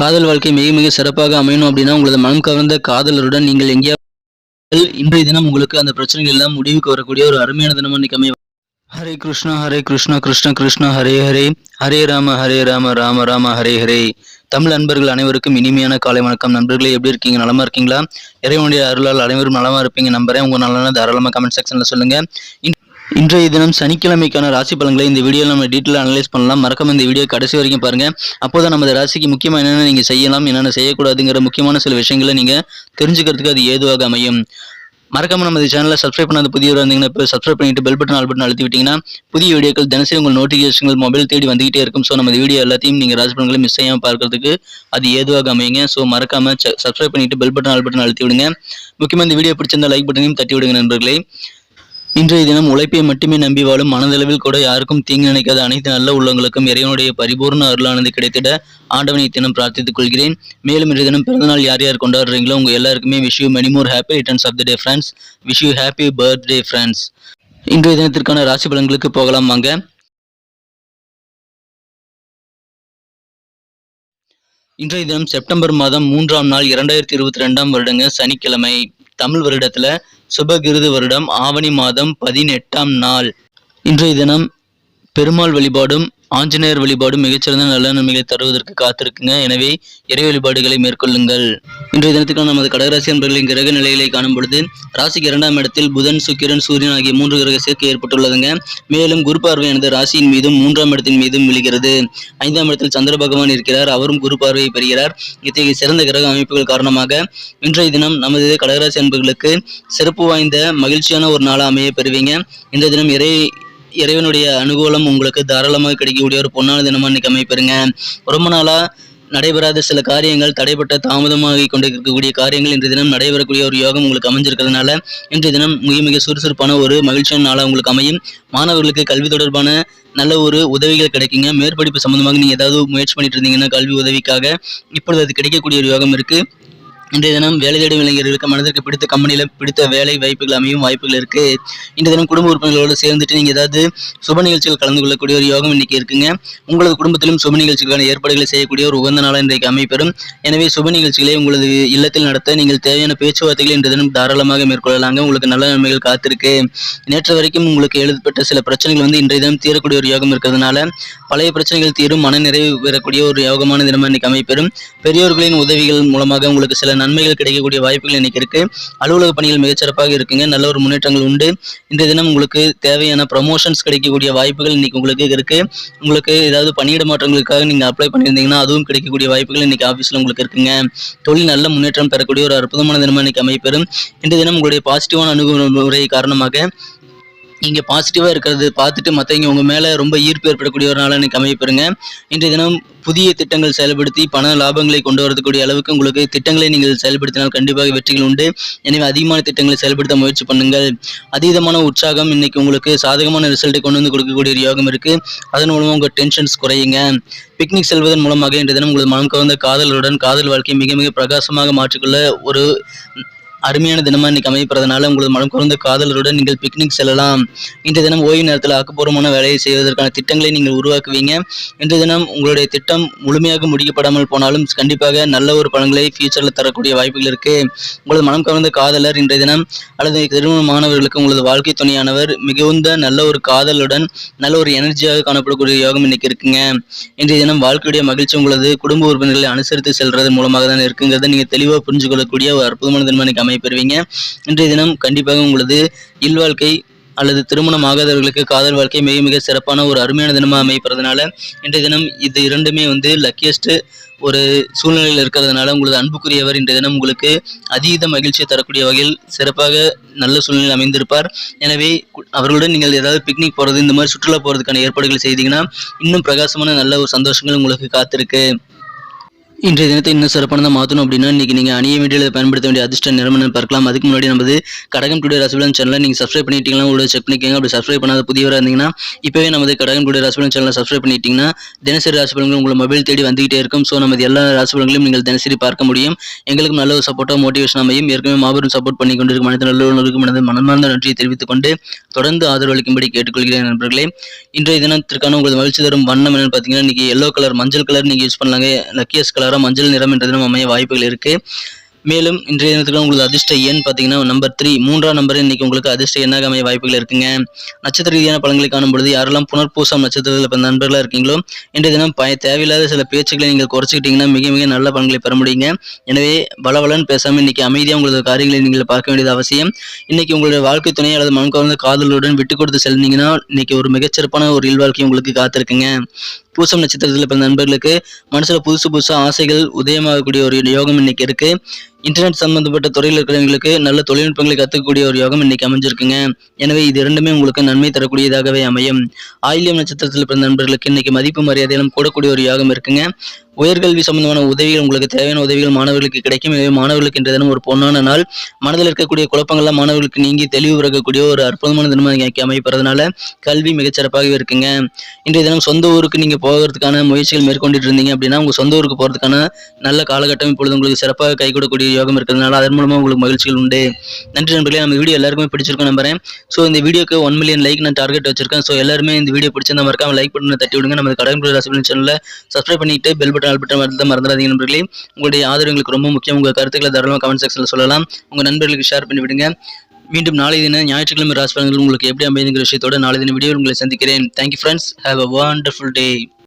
காதல் வாழ்க்கை மிக மிக சிறப்பாக அமையணும் அப்படின்னா உங்களது மனம் கவர்ந்த காதலருடன் நீங்கள் எங்கேயாவது இன்றைய தினம் உங்களுக்கு அந்த பிரச்சனைகள் எல்லாம் முடிவுக்கு வரக்கூடிய ஒரு அருமையான தினம் இன்னைக்கு அமைய ஹரே கிருஷ்ணா ஹரே கிருஷ்ணா கிருஷ்ண கிருஷ்ணா ஹரே ஹரே. ஹரே ராம ஹரே ராம ராம ராம ஹரே ஹரே. தமிழ் நண்பர்கள் அனைவருக்கும் இனிமையான காலை வணக்கம். நண்பர்களே எப்படி இருக்கீங்க? நலமா இருக்கீங்களா? இறைவனுடைய அருளால் அனைவரும் நலமா இருப்பீங்க நம்புறேன். உங்க நலன தாராளமாக கமெண்ட் செக்ஷன்ல சொல்லுங்க. இன்றைய தினம் சனிக்கிழமைக்கான ராசி பலன்களை இந்த வீடியோவில் நம்ம டீட்டெயில் அனலைஸ் பண்ணலாம். மறக்காம இந்த வீடியோ கடைசி வரைக்கும் பாருங்க. அப்போதான் நமது ராசிக்கு முக்கியமாக என்னென்ன நீங்கள் செய்யலாம் என்னென்ன செய்யக்கூடாதுங்கிற முக்கியமான சில விஷயங்களை நீங்கள் தெரிஞ்சுக்கிறதுக்கு அது ஏதுவாக அமையும். மறக்காம நம்ம சேனலை சப்ஸ்கிரைப் பண்ணாத புதியவர் இருந்தீங்கன்னா இப்போ சப்ஸ்கிரைப் பண்ணிட்டு பெல் பட்டன் ஆல் பட்டன் அழுத்தி விட்டீங்கன்னா புதிய வீடியோக்கள் தினசரி உங்கள் நோட்டிஃபிகேஷன்கள் மொபைல் தேடி வந்துகிட்டே இருக்கும். ஸோ நம்ம வீடியோ எல்லாத்தையும் நீங்கள் ராசி பலன்களை மிஸ் செய்யாமல் பார்க்கறதுக்கு அது ஏதுவாக அமையுங்க. ஸோ மறக்காம சப்ஸ்கிரைப் பண்ணிட்டு பெல் பட்டன் ஆல் பட்டன் அழுத்தி விடுங்க முக்கியமாக இந்த வீடியோ பிடிச்சிருந்தா லைக் பட்டனையும் தட்டி விடுங்க நண்பர்களே. இன்றைய தினம் உழைப்பை மட்டுமே நம்பி வாழும் மனதளவில் கூட யாருக்கும் தீங்கு நினைக்காத அனைத்து நல்ல உள்ளங்களுக்கும் இறைவனுடைய பரிபூர்ண அருளானது கிடைத்திட ஆண்டவனை தினம் பிரார்த்தித்துக் கொள்கிறேன். மேலும் இன்றைய தினம் பிறந்தநாள் யார் யார் கொண்டாடுறீங்களோ உங்க எல்லாருக்குமே wish you many more happy returns of the day friends wish you happy birthday friends இன்றைய தினத்திற்கான ராசி பலன்களுக்கு போகலாம் வாங்க. இன்றைய தினம் செப்டம்பர் மாதம் மூன்றாம் நாள் இரண்டாயிரத்தி இருபத்தி ரெண்டாம் வருடங்க சனிக்கிழமை. தமிழ் வருடத்துல சுபகிருது வருடம் ஆவணி மாதம் பதினெட்டாம் நாள். இன்றைய தினம் பெருமாள் வழிபாடும் ஆஞ்சநேயர் வழிபாடு மிகச்சிறந்த நல்ல நன்மைகளை தருவதற்கு காத்திருக்குங்க. எனவே இறை வழிபாடுகளை மேற்கொள்ளுங்கள். இன்றைய தினத்துக்கான நமது கடகராசி நண்பர்களின் கிரக நிலைகளை காணும் பொழுது ராசிக்கு இரண்டாம் இடத்தில் புதன் சுக்கிரன் சூரியன் ஆகிய மூன்று கிரக சேர்க்கை ஏற்பட்டுள்ளதுங்க. மேலும் குரு பார்வையானது ராசியின் மீதும் மூன்றாம் இடத்தின் மீதும் விழுகிறது. ஐந்தாம் இடத்தில் சந்திர பகவான் இருக்கிறார். அவரும் குரு பார்வையை பெறுகிறார். இத்தகைய சிறந்த கிரக அமைப்புகள் காரணமாக இன்றைய தினம் நமது கடகராசி அன்பர்களுக்கு சிறப்பு வாய்ந்த மகிழ்ச்சியான ஒரு நாளாக அமைய பெறுவீங்க. இன்றைய தினம் இறை இறைவனுடைய அனுகூலம் உங்களுக்கு தாராளமாக கிடைக்கக்கூடிய ஒரு பொன்னான தினமாக இன்னைக்கு அமைப்பெறுங்க ரொம்ப நாளா நடைபெறாத சில காரியங்கள் தடைப்பட்ட தாமதமாகி கொண்டிருக்கக்கூடிய காரியங்கள் இன்றைய தினம் நடைபெறக்கூடிய ஒரு யோகம் உங்களுக்கு அமைஞ்சிருக்கிறதுனால இன்றைய தினம் மிக மிக சுறுசுறுப்பான ஒரு மகிழ்ச்சியான நாளாக உங்களுக்கு அமையும். மாணவர்களுக்கு கல்வி தொடர்பான நல்ல ஒரு உதவிகள் கிடைக்குங்க. மேற்படிப்பு சம்பந்தமாக நீங்கள் ஏதாவது முயற்சி பண்ணிட்டு இருந்தீங்கன்னா கல்வி உதவிக்காக இப்பொழுது அது கிடைக்கக்கூடிய ஒரு யோகம் இருக்கு. இன்றைய தினம் வேலை தேடும் இளைஞர்களுக்கு மனதிற்கு பிடித்த கம்பெனியில் பிடித்த வேலை வாய்ப்புகள் அமையும் வாய்ப்புகள் இருக்கு. இன்றைய தினம் குடும்ப உறுப்பினர்களோடு சேர்ந்துட்டு நீங்க ஏதாவது சுப நிகழ்ச்சிகள் கலந்து கொள்ளக்கூடிய ஒரு யோகம் இன்னைக்கு இருக்குங்க. உங்களது குடும்பத்திலும் சுப நிகழ்ச்சிக்கான ஏற்பாடுகளை செய்யக்கூடிய ஒரு உகந்த நாளாக இன்றைக்கு அமைப்பெறும் எனவே சுப நிகழ்ச்சிகளை உங்களது இல்லத்தில் நடத்த நீங்கள் தேவையான பேச்சுவார்த்தைகளை இன்றைய தினம் தாராளமாக மேற்கொள்ளலாங்க. உங்களுக்கு நல்ல நன்மைகள் காத்திருக்கு. நேற்று வரைக்கும் உங்களுக்கு எழுதப்பட்ட சில பிரச்சனைகள் வந்து இன்றைய தினம் தீரக்கூடிய ஒரு யோகம் இருக்கிறதுனால பழைய பிரச்சனைகள் தீரும் மன நிறைவு பெறக்கூடிய ஒரு யோகமான தினமாக இன்னைக்கு அமைப்பெறும் பெரியோர்களின் உதவிகள் மூலமாக உங்களுக்கு சில நன்மைகள் கிடைக்கக்கூடிய வாய்ப்புகள் இன்னைக்கு இருக்கு. அலுவலக பணிகள் மிகச்சிறப்பாக இருக்குங்க. நல்ல ஒரு முன்னேற்றங்கள் உண்டு. இந்த தினம் உங்களுக்கு தேவையான ப்ரமோஷன்ஸ் கிடைக்கக்கூடிய வாய்ப்புகள் இன்னைக்கு உங்களுக்கு இருக்கு. உங்களுக்கு ஏதாவது பணியிட மாற்றங்களுக்காக நீங்க அப்ளை பண்ணியிருந்தீங்கன்னா அதுவும் கிடைக்கக்கூடிய வாய்ப்புகள் இன்னைக்கு ஆஃபீஸ்ல உங்களுக்கு இருக்குங்க. தொழில் நல்ல முன்னேற்றம் பெறக்கூடிய ஒரு அற்புதமான தினமாக இன்னைக்கு அமைப்பெறும் இந்த தினம் உங்களுடைய பாசிட்டிவான அணுகுமுறை காரணமாக நீங்கள் பாசிட்டிவாக இருக்கிறது பார்த்துட்டு மற்றவங்க உங்கள் மேலே ரொம்ப ஈர்ப்பு ஏற்படக்கூடிய ஒரு நாளாக எனக்கு அமைப்பெறுங்க இன்றைய தினம் புதிய திட்டங்கள் செயல்படுத்தி பண லாபங்களை கொண்டு வரக்கூடிய அளவுக்கு உங்களுக்கு திட்டங்களை நீங்கள் செயல்படுத்தினால் கண்டிப்பாக வெற்றிகள் உண்டு. எனவே அதிகமான திட்டங்களை செயல்படுத்த முயற்சி பண்ணுங்கள். அதீதமான உற்சாகம் இன்னைக்கு உங்களுக்கு சாதகமான ரிசல்ட்டை கொண்டு வந்து கொடுக்கக்கூடிய ஒரு யோகம் இருக்கு. அதன் மூலமாக உங்கள் டென்ஷன்ஸ் குறையுங்க. பிக்னிக் செல்வதன் மூலமாக இன்றைய தினம் உங்களது மனம் கவர்ந்த காதலருடன் காதல் வாழ்க்கையை மிக மிக பிரகாசமாக மாற்றிக்கொள்ள ஒரு அருமையான தினமா இன்னைக்கு அமைப்பதனால உங்களது மனம் குறைந்த காதலருடன் நீங்கள் பிக்னிக் செல்லலாம். இன்றைய தினம் ஓய்வு நேரத்தில் ஆக்கப்பூர்வமான வேலையை செய்வதற்கான திட்டங்களை நீங்கள் உருவாக்குவீங்க. இன்றைய தினம் உங்களுடைய திட்டம் முழுமையாக முடிக்கப்படாமல் போனாலும் கண்டிப்பாக நல்ல ஒரு பலன்களை ஃபியூச்சரில் தரக்கூடிய வாய்ப்புகள் இருக்கு. உங்களது மனம் கவர்ந்த காதலர் இன்றைய தினம் அல்லது திருமணமானவர்களுக்கு உங்களது வாழ்க்கை துணையானவர் மிகுந்த நல்ல ஒரு காதலுடன் நல்ல ஒரு எனர்ஜியாக காணப்படக்கூடிய யோகம் இன்னைக்கு இருக்குங்க. இன்றைய தினம் வாழ்க்கையுடைய மகிழ்ச்சி உங்களது குடும்ப உறுப்பினர்களை அனுசரித்து செல்றது மூலமாக தான் இருக்குங்கிறத நீங்க தெளிவாக புரிஞ்சு கொள்ளக்கூடிய ஒரு அற்புதமான தினம் இன்னைக்கு அமைப்பெறுவீங்க. இன்றைய தினம் கண்டிப்பாக உங்களது இல்வாழ்க்கை அல்லது திருமணம் ஆகாதவர்களுக்கு காதல் வாழ்க்கை மிக மிக சிறப்பான ஒரு அருமையான தினமாக அமைப்பறதுனால இன்றைய தினம் இது இரண்டுமே வந்து லக்கியஸ்ட் ஒரு சூழ்நிலையில் இருக்கிறதுனால உங்களது அன்புக்குரியவர் இன்றைய தினம் உங்களுக்கு அதீத மகிழ்ச்சியை தரக்கூடிய வகையில் சிறப்பாக நல்ல சூழ்நிலை அமைந்திருப்பார். எனவே அவர்களுடன் நீங்கள் ஏதாவது பிக்னிக் போகிறது இந்த மாதிரி சுற்றுலா போகிறதுக்கான ஏற்பாடுகள் செய்தீங்கன்னா இன்னும் பிரகாசமான நல்ல ஒரு சந்தோஷங்கள் உங்களுக்கு காத்திருக்கு. இன்றைய தினத்தை இன்னும் சிறப்பானதாக மாற்றணும் அப்படின்னா இன்னைக்கு நீங்கள் அணிய வேண்டிய பயன்படுத்த வேண்டிய அதிர்ஷ்ட நிறமனை பார்க்கலாம். அதுக்கு முன்னாடி நமது கடகம் டுடே ரசபலன் சேனலை நீங்கள் சப்ஸ்கிரைப் பண்ணிட்டீங்களா உங்களோட செக் பண்ணிக்கோங்க. அப்படி சப்ஸ்கிரைப் பண்ணாத புதியவராக இருந்தீங்கன்னா இப்போவே நமது கடகம் டுடே ரசபலன் சேனலை சப்ஸ்கிரைப் பண்ணிட்டீங்கன்னா தினசரி ராசிபலன்கள் உங்களை மொபைல் தேடி வந்துகிட்டே இருக்கும். ஸோ நமது எல்லா ராசிபலன்களையும் நீங்கள் தினசரி பார்க்க முடியும். எங்களுக்கு நல்ல ஒரு சப்போர்ட்டாக மோட்டிவேஷன் அமையும். ஏற்கனவே மாபெரும் சப்போர்ட் பண்ணி கொண்டிருக்கும் மனித நல்லுறவுகளுக்கும் எனது மனமார்ந்த நன்றியை தெரிவித்துக் கொண்டு தொடர்ந்து ஆதரவு அளிக்கும்படி கேட்டுக்கொள்கிறேன் நண்பர்களே. இன்றைய தினத்திற்கான உங்களது மகிழ்ச்சி தரும் வண்ணம் என்னன்னு பார்த்தீங்கன்னா இன்னைக்கு எல்லோ கலர் மஞ்சள் கலர் நீங்கள் யூஸ் பண்ணலாங்க. லக்கியஸ் கலர் கலராக மஞ்சள் நிறம் என்ற தினம் அமைய வாய்ப்புகள் இருக்கு. மேலும் இன்றைய தினத்துக்கு உங்களுக்கு அதிர்ஷ்ட எண் பார்த்தீங்கன்னா நம்பர் த்ரீ மூன்றாம் நம்பர் இன்னைக்கு உங்களுக்கு அதிர்ஷ்ட எண்ணாக அமைய வாய்ப்புகள் இருக்குங்க. நட்சத்திர ரீதியான பழங்களை காணும் பொழுது யாரெல்லாம் புனர்பூசம் நட்சத்திரத்தில் இப்போ நண்பர்களாக இருக்கீங்களோ இன்றைய தினம் பய தேவையில்லாத சில பேச்சுக்களை நீங்கள் குறைச்சிக்கிட்டீங்கன்னா மிக மிக நல்ல பலன்களை பெற முடியுங்க. எனவே பலவலன் பேசாமல் இன்னைக்கு அமைதியாக உங்களது காரியங்களை நீங்கள் பார்க்க வேண்டியது அவசியம். இன்னைக்கு உங்களுடைய வாழ்க்கை துணை அல்லது மனக்கவர்ந்த காதலுடன் விட்டு கொடுத்து செல்வீங்கன்னா இன்னைக்கு ஒரு மிகச்சிறப்பான ஒரு இல்வாழ்க்கை உங்களுக்கு காத்திருக்குங்க. பூசம் நட்சத்திரத்தில் பிறந்த நண்பர்களுக்கு மனசில் புதுசு புதுசாக ஆசைகள் உதயமாகக்கூடிய ஒரு யோகம் இன்னைக்கு இருக்கு. இன்டர்நெட் சம்பந்தப்பட்ட துறையில் இருக்கிறவங்களுக்கு நல்ல தொழில்நுட்பங்களை கற்றுக்கக்கூடிய ஒரு யோகம் இன்னைக்கு அமைஞ்சிருக்குங்க. எனவே இது இரண்டுமே உங்களுக்கு நன்மை தரக்கூடியதாகவே அமையும். ஆயிலியம் நட்சத்திரத்தில் பிறந்த நண்பர்களுக்கு இன்னைக்கு மதிப்பு மரியாதையிலும் கூடக்கூடிய ஒரு யோகம் இருக்குங்க. உயர்கல்வி சம்பந்தமான உதவிகள் உங்களுக்கு தேவையான உதவிகள் மாணவர்களுக்கு கிடைக்கும். எனவே மாணவர்களுக்கு இன்றைய தினம் ஒரு பொன்னான நாள். மனதில் இருக்கக்கூடிய குழப்பங்கள்லாம் மாணவர்களுக்கு நீங்கி தெளிவு பிறக்கக்கூடிய ஒரு அற்புதமான தினமாக இன்னைக்கு அமைப்பறதுனால கல்வி மிகச்சிறப்பாகவே இருக்குங்க. இன்றைய தினம் சொந்த ஊருக்கு நீங்கள் போகிறதுக்கான முயற்சிகள் மேற்கொண்டுட்டு இருந்தீங்க அப்படின்னா உங்கள் சொந்த ஊருக்கு போகிறதுக்கான நல்ல காலகட்டம் இப்பொழுது உங்களுக்கு சிறப்பாக கை கொடுக்கக்கூடிய யோகம் இருக்கிறதுனால அதன் மூலமாக உங்களுக்கு மகிழ்ச்சிகள் உண்டு. நன்றி நண்பர்களே நம்ம வீடியோ எல்லாருக்குமே பிடிச்சிருக்கோம் நம்புறேன். ஸோ இந்த வீடியோக்கு ஒன் மில்லியன் லைக் நான் டார்கெட் வச்சிருக்கேன். ஸோ எல்லாருமே இந்த வீடியோ பிடிச்சிருந்தா மறக்காம லைக் பண்ணி தட்டி விடுங்க. நம்ம கடற்கரை ராசிபலன் சேனலில் சப்ஸ்கிரைப் பண்ணிட்டு பெல் பட்டன் ஆல் பட்டன் வரத மறந்துடாதீங்க நண்பர்களே. உங்களுடைய ஆதரவு எங்களுக்கு ரொம்ப முக்கியம். உங்கள் கருத்துக்களை தாராளமாக கமெண்ட் செக்ஷனில் சொல்லலாம். உங்கள் நண்பர்களுக்கு ஷேர் பண்ணி விடுங்க. மீண்டும் நாளை தினம் ஞாயிற்றுக்கிழமை ராசி பலன்கள் உங்களுக்கு எப்படி அமைதுங்கிற விஷயத்தோட நாளை தின வீடியோ உங்களை சந்திக்கிறேன் thank you friends have a wonderful day